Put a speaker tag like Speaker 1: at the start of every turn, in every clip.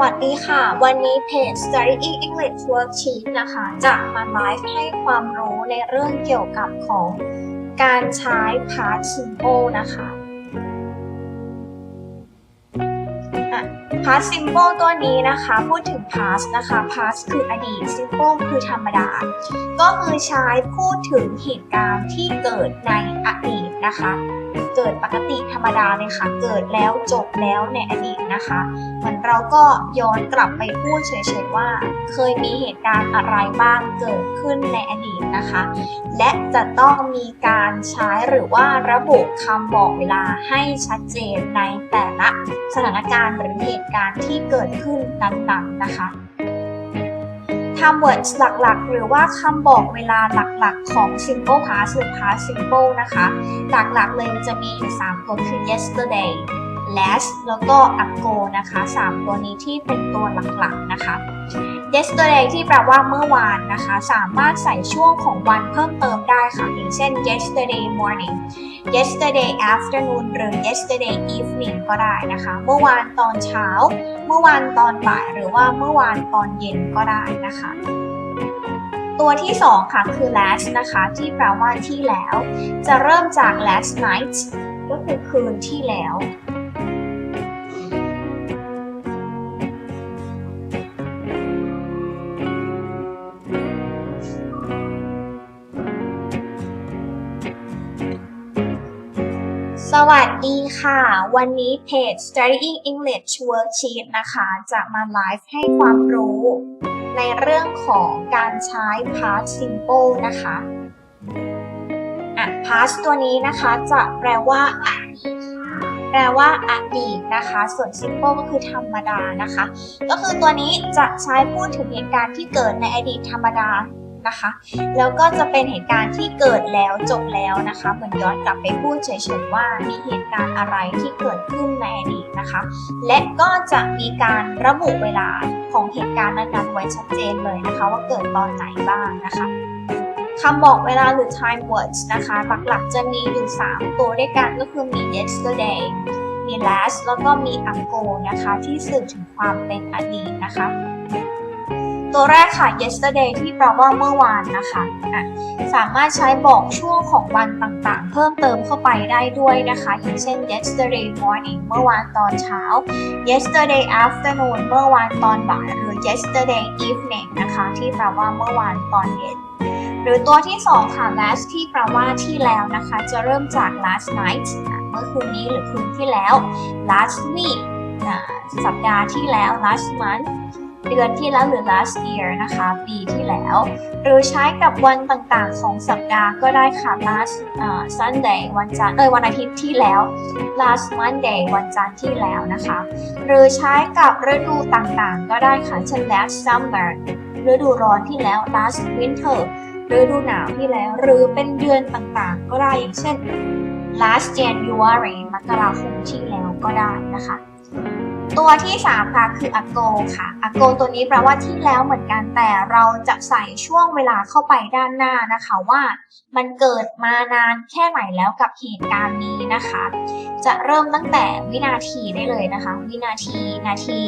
Speaker 1: วัสดีค่ะ วันนี้เพจ Studying English Worksheet นะคะ จะมาไลฟ์ให้ความรู้ในเรื่องเกี่ยวกับของการใช้ past simple นะคะอะ past simple ตัวนี้นะคะ พูดถึง past นะคะ past คืออดีต simple คือธรรมดา ก็คือใช้พูดถึงเหตุการณ์ที่เกิดในอดีตนะคะ เกิดปกติธรรมดาเลยค่ะ เกิดแล้วจบแล้วในอดีตนะคะเหมือนเราก็ย้อนกลับไปพูดเฉยๆว่า เคยมีเหตุการณ์อะไรบ้างเกิดขึ้นในอดีตนะคะ และจะต้องมีการใช้หรือว่าระบุคำบอกเวลาให้ชัดเจนในแต่ละสถานการณ์หรือเหตุการณ์ที่เกิดขึ้นนั้นๆนะคะ คำ words หลักๆ หรือว่าคำบอกเวลาหลักๆ ของ simple past หรือ past simple นะคะ หลักๆ เลยมันจะมีอยู่ 3 ตัวคือ yesterday last แล้วก็ ago นะคะ 3 ตัวนี้ที่เป็นตัวหลักๆ นะคะ yesterday ที่แปลว่าเมื่อวานนะคะ สามารถใส่ช่วงของวันเพิ่มเติมได้ค่ะ อย่างเช่น yesterday morning yesterday afternoon หรือ yesterday evening ก็ได้นะคะ เมื่อวานตอนเช้า เมื่อวานตอนบ่าย หรือว่าเมื่อวานตอนเย็นก็ได้นะคะ ตัวที่ 2 ค่ะ คือ last นะคะ ที่แปลว่าที่แล้ว จะเริ่มจาก last night ก็คือคืนที่แล้ว สวัสดีค่ะ วันนี้เพจ Studying English Worksheet นะคะ จะมาไลฟ์ให้ความรู้ ในเรื่องของการใช้ past simple นะคะอะ past ตัวนี้นะคะจะแปลว่าอดีตแปลว่าอดีตนะคะ ส่วน simple ก็คือธรรมดานะคะ ก็คือตัวนี้จะใช้พูดถึงเหตุการณ์ที่เกิดในอดีตธรรมดา นะคะ แล้วก็จะเป็นเหตุการณ์ที่เกิดแล้วจบแล้วนะคะ เหมือนย้อนกลับไปพูดเฉยๆว่ามีเหตุการณ์อะไรที่เกิดขึ้นในอดีตนะคะ และก็จะมีการระบุเวลาของเหตุการณ์นั้นๆไว้ชัดเจนเลยนะคะ ว่าเกิดตอนไหนบ้างนะคะคำบอกเวลาหรือ time words นะคะหลักๆจะมีอยู่ 3 ตัวด้วยกันก็คือมี yesterday มี last แล้วก็มี ago นะคะ ที่สื่อถึงความเป็นอดีตนะคะ ตัวแรกค่ะ yesterday ที่แปลว่าเมื่อวานนะคะะสามารถใช้บอกช่วงของวันต่างๆ เพิ่มเติมเข้าไปได้ด้วยนะคะ อย่างเช่น yesterday morning เมื่อวานตอนเช้า yesterday afternoon เมื่อวานตอนบ่าย หรือ yesterday evening นะคะ ที่แปลว่าเมื่อวานตอนเย็นหรือตัวที่ 2 ค่ะ last ที่แปลว่าที่แล้วนะคะ จะเริ่มจาก last night เมื่อคืนนี้หรือคืนที่แล้ว last week สัปดาห์ที่แล้ว last month เดือนที่แล้วหรือ last year นะคะ ปีที่แล้ว หรือใช้กับวันต่างๆของสัปดาห์ก็ได้ค่ะ last uh, Sunday วันจันทร์เอ้ยวันอาทิตย์ที่แล้ว last Monday วันจันทร์ที่แล้วนะคะ หรือใช้กับฤดูต่างๆ ก็ได้ค่ะ เช่น last summer ฤดูร้อนที่แล้ว last winter ฤดูหนาวที่แล้ว หรือเป็นเดือนต่างๆ ก็ได้อย่างเช่น last January มกราคมที่แล้วก็ได้นะคะ ตัวที่ 3 ค่ะคือ ago ค่ะ ago ตัวนี้แปลว่าที่แล้วเหมือนกันแต่เราจะใส่ช่วงเวลาเข้าไปด้านหน้านะคะว่า มันเกิดมานานแค่ไหนแล้วกับเหตุการณ์นี้นะคะ จะเริ่มตั้งแต่วินาทีได้เลยนะคะ วินาที นาที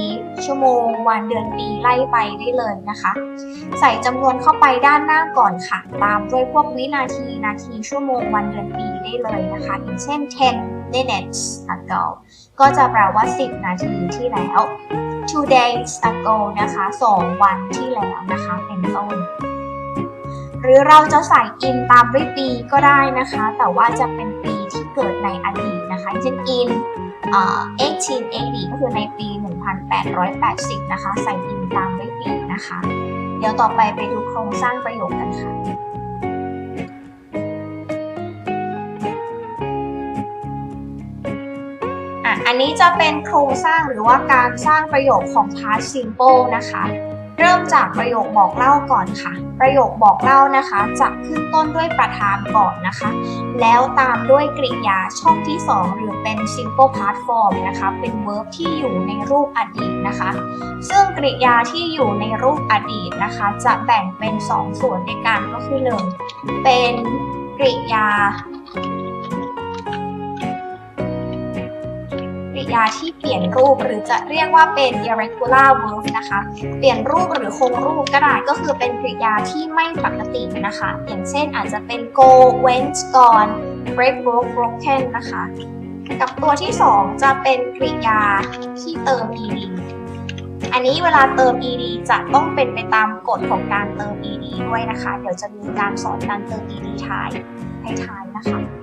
Speaker 1: ชั่วโมง วันเดือนปีไล่ไปได้เลยนะคะ ใส่จำนวนเข้าไปด้านหน้าก่อนค่ะ ตามด้วยพวกวินาที นาที ชั่วโมง วันเดือนปีได้เลยนะคะอย่างเช่น 10 minutes ago ก็จะแปลว่า 10 นาทีที่แล้ว two days ago นะคะ 2 วันที่แล้วนะคะ เป็นต้น หรือเราจะใส่ in ตามด้วยปีก็ได้นะคะ แต่ว่าจะเป็นปีที่เกิดในอดีตนะคะเช่น in เอ่อ1880ก็คือในปี 1880 นะคะ ใส่ in ตามด้วยปีนะคะ เดี๋ยวต่อไปไปดูโครงสร้างประโยคกันค่ะ อันนี้จะเป็นโครงสร้างหรือว่าการสร้างประโยคของ past simple นะคะ เริ่มจากประโยคบอกเล่าก่อนค่ะ ประโยคบอกเล่านะคะจะขึ้นต้นด้วยประธานก่อนนะคะ แล้วตามด้วยกริยาช่องที่ 2 หรือเป็น simple past form นะคะเป็น verb ที่อยู่ในรูปอดีตนะคะ ซึ่งกริยาที่อยู่ในรูปอดีตนะคะ จะแบ่งเป็น 2 ส่วนด้วยกันก็คือ1เป็นกริยา ริริยาที่เปลี่ยนรูป หรือจะเรียกว่าเป็น irregular verb นะคะ เปลี่ยนรูปหรือคงรูปก็ได้ก็คือเป็นกริยาที่ไม่ปกตินะคะ อย่างเช่นอาจจะเป็น go went gone break broke broken นะคะ กับตัวที่ 2 จะเป็นกริยาที่เติม ed อันนี้เวลาเติม ed จะต้องเป็นไปตามกฎของการเติม ed ด้วยนะคะ เดี๋ยวจะมีการสอนการเติม ed ท้ายให้ท้ายนะคะ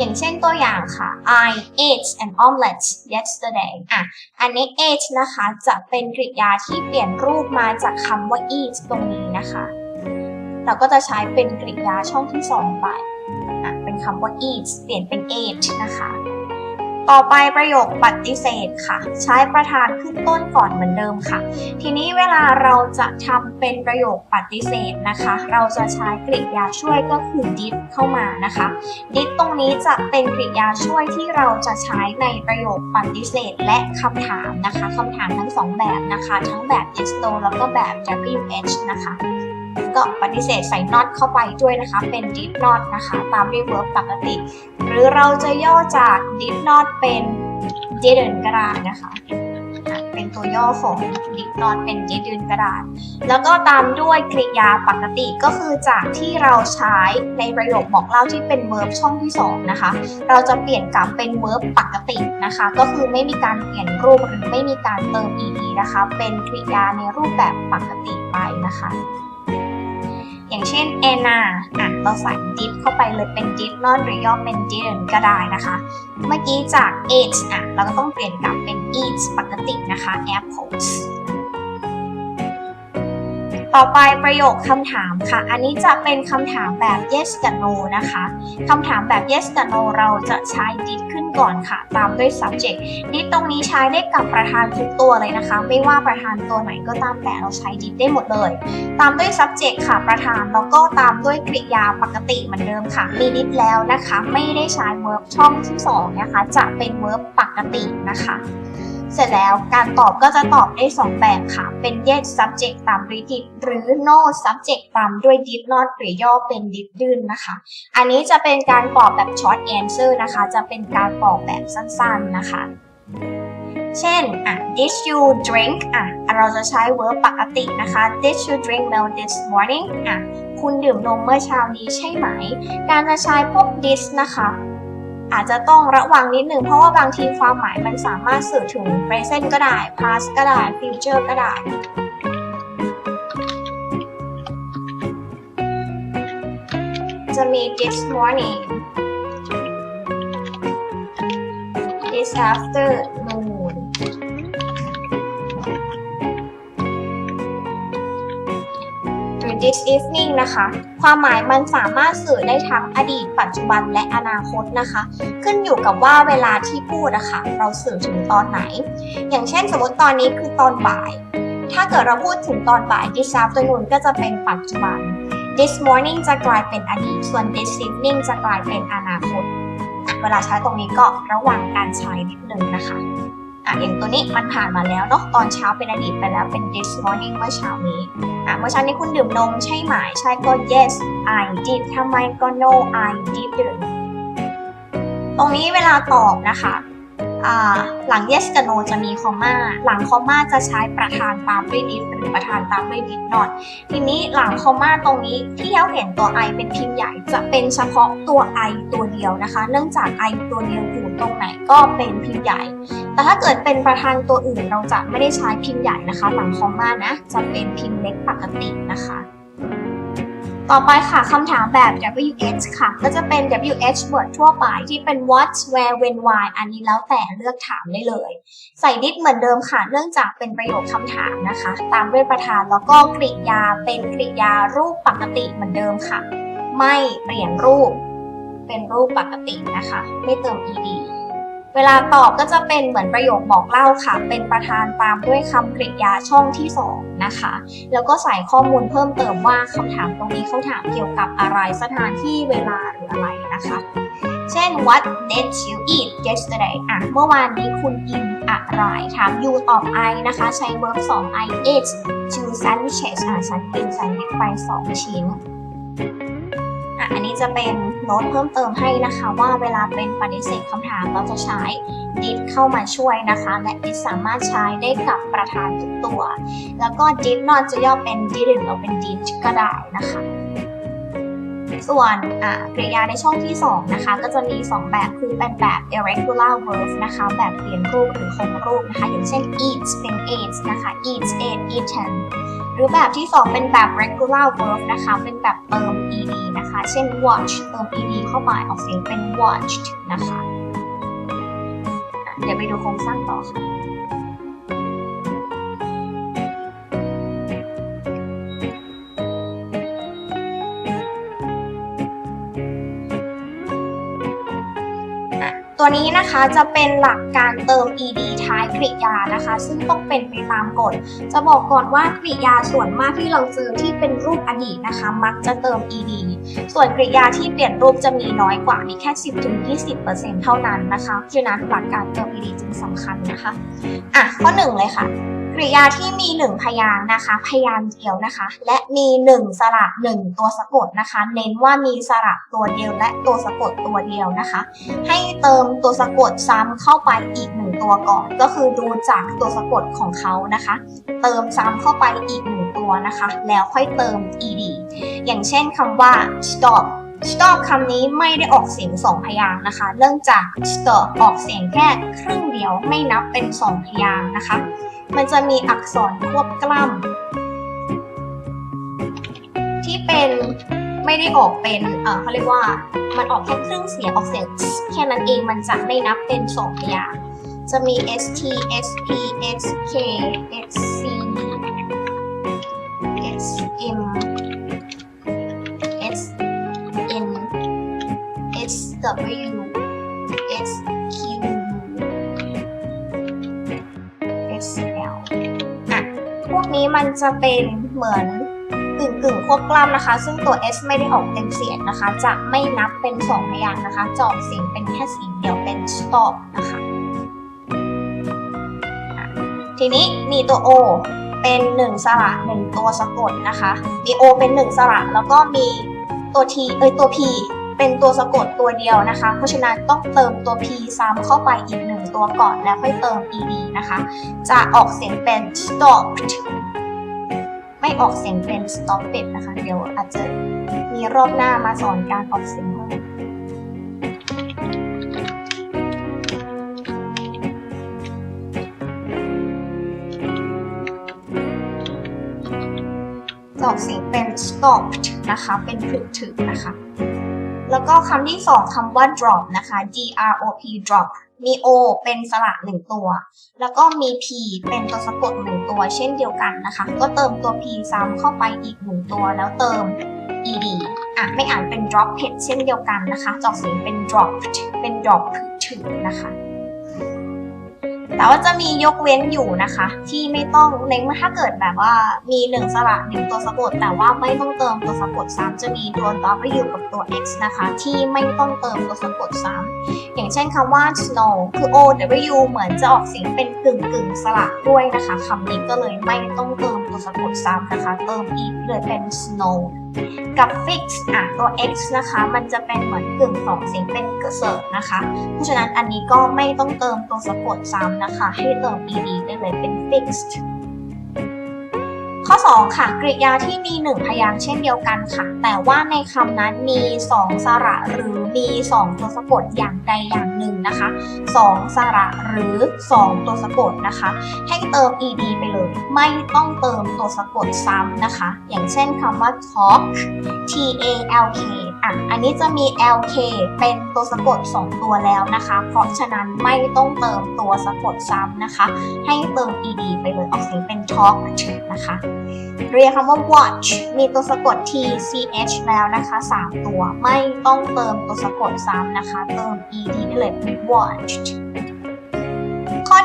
Speaker 1: อย่างเช่นตัวอย่างค่ะ I ate an omelette yesterday อะ อันนี้ ate นะคะจะเป็นกริยาที่เปลี่ยนรูปมาจากคำว่า eat ตรงนี้นะคะ เราก็จะใช้เป็นกริยาช่องที่2ไป อะ เป็นคำว่า eat เปลี่ยนเป็น ate นะคะ ต่อไปประโยคปฏิเสธค่ะ ใช้ประธานขึ้นต้นก่อนเหมือนเดิมค่ะ ทีนี้เวลาเราจะทำเป็นประโยคปฏิเสธนะคะ เราจะใช้กริยาช่วยก็คือ did เข้ามานะคะ did ตรงนี้จะเป็นกริยาช่วยที่เราจะใช้ในประโยคปฏิเสธ และคำถามนะคะคำถามทั้งสองแบบนะคะ ทั้งแบบ yes no แล้วก็แบบ wh นะคะ ก็ปฏิเสธใส่ not เข้าไปด้วยนะคะ เป็น did not นะคะ ตามด้วย verb ปกติ หรือเราจะย่อจาก did not เป็น didn't ก็ได้นะคะอะเป็นตัวย่อของ did not เป็น didn't ก็ได้แล้วก็ตามด้วยกริยาปกติก็คือจากที่เราใช้ในประโยคบอกเล่าที่เป็น verb ช่องที่ 2 นะคะ เราจะเปลี่ยนกลับเป็น verb ปกตินะคะ ก็คือไม่มีการเปลี่ยนรูปหรือไม่มีการเติม ed นะคะ เป็นกริยาในรูปแบบปกติไปนะคะ อย่างเช่น Anna อะเราใส่ did เข้าไปเลยเป็นดิฟนอนหรือย่อเป็น didn't ก็ได้นะคะ เมื่อกี้จาก ate อะเราก็ต้องเปลี่ยนกลับเป็น eat ปกตินะคะ apples ต่อไปประโยคคำถามค่ะ อันนี้จะเป็นคำถามแบบ yes กับ no นะคะคำถามแบบ yes กับ no เราจะใช้ did ขึ้นก่อนค่ะ ตามด้วย subject did ตรงนี้ใช้ได้กับประธานทุกตัวเลยนะคะ ไม่ว่าประธานตัวไหนก็ตามแต่เราใช้ did ได้หมดเลย ตามด้วย subject ค่ะ ประธานแล้วก็ตามด้วยกริยาปกติเหมือนเดิมค่ะ มี did แล้วนะคะ ไม่ได้ใช้ verb ช่องที่สองนะคะ จะเป็น verb ปกตินะคะ เสร็จแล้วการตอบก็จะตอบได้ 2 แบบค่ะ เป็น yes subject ตามด้วย did หรือ no subject ตามด้วย did not หรือย่อเป็น did ดื้นนะคะ อันนี้จะเป็นการตอบแบบ short answer นะคะ จะเป็นการตอบแบบสั้นๆนะคะ เช่นอะ did you drink อะ เราจะใช้ verb ปกตินะคะ did you drink milk this morning อะ คุณดื่มนมเมื่อเช้านี้ใช่ไหม การจะใช้พวก this นะคะ อาจจะต้องระวังนิดหนึ่งเพราะว่าบางทีความหมายมันสามารถสื่อถึง present ก็ได้ past ก็ได้ future ก็ได้จะมี this morning this afternoon this evening นะคะ ความหมายมันสามารถสื่อได้ทั้งอดีต ปัจจุบันและอนาคตนะคะ ขึ้นอยู่กับว่าเวลาที่พูดอะคะ่ะเราสื่อถึงตอนไหน อย่างเช่นสมมติตอนนี้คือตอนบ่าย ถ้าเกิดเราพูดถึงตอนบ่าย this afternoon ก็จะเป็นปัจจุบัน this morning จะกลายเป็นอดีต ส่วน this evening จะกลายเป็นอนาคต เวลาใช้ตรงนี้ก็ระวังการใช้นิดนึงนะคะ อะอย่างตัวนี้มันผ่านมาแล้วเนาะตอนเช้าเป็นอดีตไปแล้วเป็น this morning เมื่อเช้านี้อะเมื่อเช้านี้คุณดื่มนมใช่ไหมใช่ก็ yes I did ทำไมก็ no I didn't ตรงนี้เวลาตอบนะคะ หลัง yes กับ no จะมีคอมมาหลังคอมมาจะใช้ประธานตามด้วย did หรือประธานตามด้วย did not ทีนี้หลังคอมมาตรงนี้ที่เราเห็นตัว i เป็นพิมพ์ใหญ่จะเป็นเฉพาะตัว i ตัวเดียวนะคะ เนื่องจาก i ตัวเดียวอยู่ตรงไหนก็เป็นพิมพ์ใหญ่ แต่ถ้าเกิดเป็นประธานตัวอื่นเราจะไม่ได้ใช้พิมพ์ใหญ่นะคะ หลังคอมมานะจะเป็นพิมพ์เล็กปกตินะคะ ต่อไปค่ะคำถามแบบ WH ค่ะ ก็จะเป็น WH word ทั่วไปที่เป็น what where when why อันนี้แล้วแต่เลือกถามได้เลย ใส่ did เหมือนเดิมค่ะ เนื่องจากเป็นประโยคคำถามนะคะ ตามด้วยประธานแล้วก็กริยาเป็นกริยารูปปกติเหมือนเดิมค่ะ ไม่เปลี่ยนรูป เป็นรูปปกตินะคะ ไม่เติม ed เวลาตอบก็จะเป็นเหมือนประโยคบอกเล่าค่ะ เป็นประธานตามด้วยคำกริยาช่องที่สองนะคะ แล้วก็ใส่ข้อมูลเพิ่มเติมว่าคำถามตรงนี้เขาถามเกี่ยวกับอะไรสถานที่เวลาหรืออะไรนะคะ เช่น what did you eat yesterday อะ เมื่อวานนี้คุณกินอะไร ถาม you ตอบ I นะคะ ใช้ verb 2 I ate two sandwiches อะ ฉันกินแซนด์วิชไป 2 ชิ้น อะอันนี้จะเป็นโน้ตเพิ่มเติมให้นะคะ ว่าเวลาเป็นปฏิเสธคำถามเราจะใช้ did เข้ามาช่วยนะคะ และ did สามารถใช้ได้กับประธานทุกตัว แล้วก็ did not จะย่อเป็น didn't หรือเป็น did ก็ได้นะคะ ส่วนอ่ากริยาในช่องที่ 2 นะคะ ก็จะมี 2 แบบคือเป็นแบบ irregular verb นะคะ แบบเปลี่ยนรูปหรือคงรูปนะคะ อย่างเช่น eat เป็น ate นะคะ eat ate eaten หรือแบบที่ 2 เป็นแบบ regular verb นะคะ เป็นแบบเติม ed นะคะ เช่น watch เติม ed เข้าไปออกเสียงเป็น watched นะคะอะเดี๋ยวไปดูโครงสร้างต่อค่ะ ตัวนี้นะคะจะเป็นหลักการเติม ed ท้ายกริยานะคะ ซึ่งต้องเป็นไปตามกฎ จะบอกก่อนว่ากริยาส่วนมากที่เราเจอที่เป็นรูปอดีตนะคะ มักจะเติม ed ส่วนกริยาที่เปลี่ยนรูปจะมีน้อยกว่ามีแค่ 10-20%เท่านั้นนะคะฉะนั้นหลักการเติม ed จึงสำคัญนะคะ อะข้อหนึ่งเลยค่ะ ริยาที่มีหนึ่งพยางนะคะ พยางเดียวนะคะ และมีหนึ่งสระหนึ่งตัวสะกดนะคะ เน้นว่ามีสระตัวเดียวและตัวสะกดตัวเดียวนะคะ ให้เติมตัวสะกดซ้ำเข้าไปอีกหนึ่งตัวก่อน ก็คือดูจากตัวสะกดของเขานะคะ เติมซ้ำเข้าไปอีกหนึ่งตัวนะคะ แล้วค่อยเติม ed อย่างเช่นคำว่า stop stop คำนี้ไม่ได้ออกเสียงสองพยางค์นะคะ เนื่องจาก stop ออกเสียงแค่ครึ่งเดียวไม่นับเป็นสองพยางค์นะคะ มันจะมีอักษรควบกล้ำที่เป็นไม่ได้ออกเป็นเออเขาเรียกว่ามันออกแค่ครึ่งเสียงออกเสียงแค่นั้นเองมันจะไม่นับเป็นสองพยางจะมี s t s p s k s c s m s n s w s q นี้มันจะเป็นเหมือนกึ่งกึ่งควบกล้ำนะคะ ซึ่งตัว s ไม่ได้ออกเป็นเสียงนะคะ จะไม่นับเป็นสองพยางค์นะคะจะออกเสียงเป็นแค่เสียงเดียวเป็น stop นะคะ ทีนี้มีตัว o เป็นหนึ่งสระหนึ่งตัวสะกดนะคะ มี o เป็นหนึ่งสระแล้วก็มีตัว t เอ้ยตัว p เป็นตัวสะกดตัวเดียวนะคะ เพราะฉะนั้นต้องเติมตัว p ซ้ำเข้าไปอีกหนึ่งตัวก่อนแล้วค่อยเติม ed นะคะ จะออกเสียงเป็น stopped ไม่ออกเสียงเป็น stopped นะคะ เดี๋ยวอาจจะมีรอบหน้ามาสอนการออกเสียงเพิ่มออกเสียงเป็น stopped นะคะ เป็นผึกถึกนะคะ แล้วก็คำที่สองคำว่า drop นะคะ d r o p drop มี o เป็นสระหนึ่งตัว แล้วก็มี p เป็นตัวสะกดหนึ่งตัวเช่นเดียวกันนะคะ ก็เติมตัว p ซ้ำเข้าไปอีกหนึ่งตัวแล้วเติม ed อะไม่อ่านเป็น drop it เช่นเดียวกันนะคะจอกเสียงเป็น drop เป็น drop ถึงนะคะ แต่ว่าจะมียกเว้นอยู่นะคะ ที่ไม่ต้องในเมื่อถ้าเกิดแบบว่ามีหนึ่งสระหนึ่งตัวสะกด แต่ว่าไม่ต้องเติมตัวสะกดซ้ำจะมีตัว w กับตัว x นะคะ ที่ไม่ต้องเติมตัวสะกดซ้ำอย่างเช่นคำว่า snow คือ o w เหมือนจะออกเสียงเป็นกึ่งกึ่งสระด้วยนะคะคำนี้ก็เลยไม่ต้องเติม สะกดซ้ำนะคะ เติม e เลยเป็น snow กับ fix อะตัว x นะคะ มันจะเป็นเหมือนกึ่งสองเสียงเป็นเสริฐนะคะ เพราะฉะนั้นอันนี้ก็ไม่ต้องเติมตัวสะกดซ้ำนะคะ ให้เติม ed ได้เลยเป็น fixed ข้อ 2 ค่ะ กริยาที่มี 1 พยางค์เช่นเดียวกันค่ะ แต่ว่าในคำนั้นมี 2 สระหรือมี 2 ตัวสะกดอย่างใดอย่างหนึ่งนะคะ 2 สระหรือ 2 ตัวสะกดนะคะ ให้เติม ed ไปเลย ไม่ต้องเติมตัวสะกดซ้ำนะคะ อย่างเช่นคำว่า talk t a l k อะอันนี้จะมี lk เป็นตัวสะกด 2 ตัวแล้วนะคะ เพราะฉะนั้นไม่ต้องเติมตัวสะกดซ้ำนะคะ ให้เติม ed ไปเลยออกเสียงเป็น talk นะคะ เรียกคำว่า watch มีตัวสะกด t c h แล้วนะคะ 3 ตัวไม่ต้องเติมตัวสะกดซ้ำนะคะ เติม ed ได้เลย watched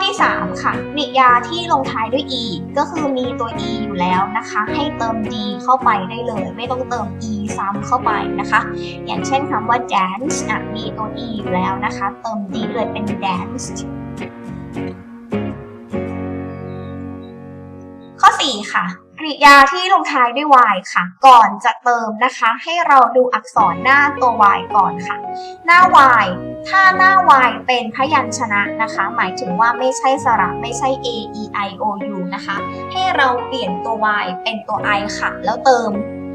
Speaker 1: ที่ 3 ค่ะกริยาที่ลงท้ายด้วย e ก็คือมีตัว e อยู่แล้วนะคะ ให้เติม d เข้าไปได้เลย ไม่ต้องเติม e ซ้ำเข้าไปนะคะ อย่างเช่นคำว่า dance อะมีตัว e อยู่แล้วนะคะ เติม d เลยเป็น danced 4 ค่ะกริยาที่ลงท้ายด้วย y ค่ะ ก่อนจะเติมนะคะ ให้เราดูอักษรหน้าตัว y ก่อนค่ะ หน้า y ถ้าหน้า y เป็นพยัญชนะนะคะ หมายถึงว่าไม่ใช่สระไม่ใช่ a e i o u นะคะ ให้เราเปลี่ยนตัว y เป็นตัว i ค่ะ แล้วเติม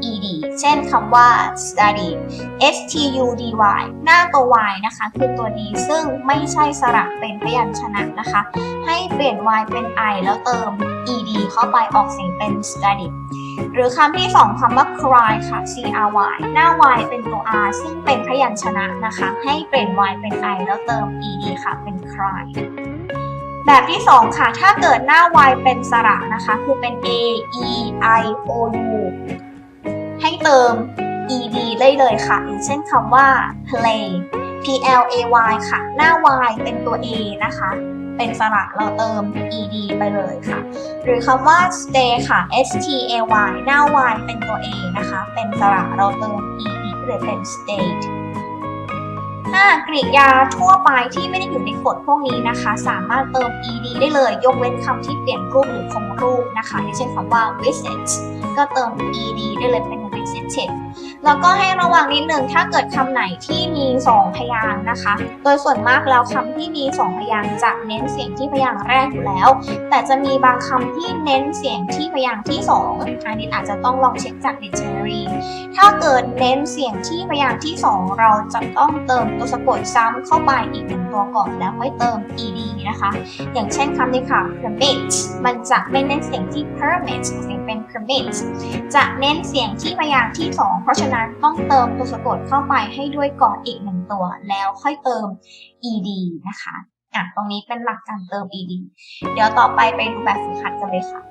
Speaker 1: ed เช่นคำว่า study s t u d y หน้าตัว y นะคะ คือตัว d ซึ่งไม่ใช่สระเป็นพยัญชนะนะคะ ให้เปลี่ยน y เป็น i แล้วเติม ed เข้าไปออกเสียงเป็น study หรือคำที่ 2คำว่า cry ค่ะ c r y หน้า y เป็นตัว r ซึ่งเป็นพยัญชนะนะคะ ให้เปลี่ยน y เป็น i แล้วเติม ed ค่ะ เป็น cry แบบที่ 2 ค่ะ ถ้าเกิดหน้า y เป็นสระนะคะ คือเป็น a e i o u ให้เติม ed ได้เลยค่ะ อย่างเช่นคำว่า play p l a y ค่ะ หน้า y เป็นตัว a นะคะ เป็นสระเราเติม ed ไปเลยค่ะ หรือคำว่า stay ค่ะ s t a y หน้า y เป็นตัว a นะคะ เป็นสระเราเติม ed หรือเป็น stayed ถ้ากริยาทั่วไปที่ไม่ได้อยู่ในกฎพวกนี้นะคะ สามารถเติม ed ได้เลย ยกเว้นคำที่เปลี่ยนรูปหรือคงรูปนะคะอย่างเช่นคำว่า visit ก็เติม ed ได้เลยเป็น visited แล้วก็ให้ระวังนิดนึงถ้าเกิดคำไหนที่มี 2 พยางค์นะคะ โดยส่วนมากแล้วคำที่มี 2 พยางค์จะเน้นเสียงที่พยางค์แรกอยู่แล้ว แต่จะมีบางคำที่เน้นเสียงที่พยางค์ที่ 2อันนี้อาจจะต้องลองเช็คจาก dictionary ถ้าเกิดเน้นเสียงที่พยางค์ที่ 2 เราจะต้องเติมตัวสะกดซ้ำเข้าไปอีกหนึ่งตัวก่อนแล้วค่อยเติม ed นะคะ อย่างเช่นคำนี้ค่ะ permit มันจะไม่เน้นเสียงที่ permit เสียงเป็น permit จะเน้นเสียงที่พยางยางค์ที่ 2 เพราะฉะนั้นต้องเติมตัวสะกดเข้าไปให้ด้วยก่อนอีกหนึ่งตัว แล้วค่อยเติม ed นะคะอะตรงนี้เป็นหลักการเติม ed เดี๋ยวต่อไปไปดูแบบฝึกหัดกันเลยค่ะ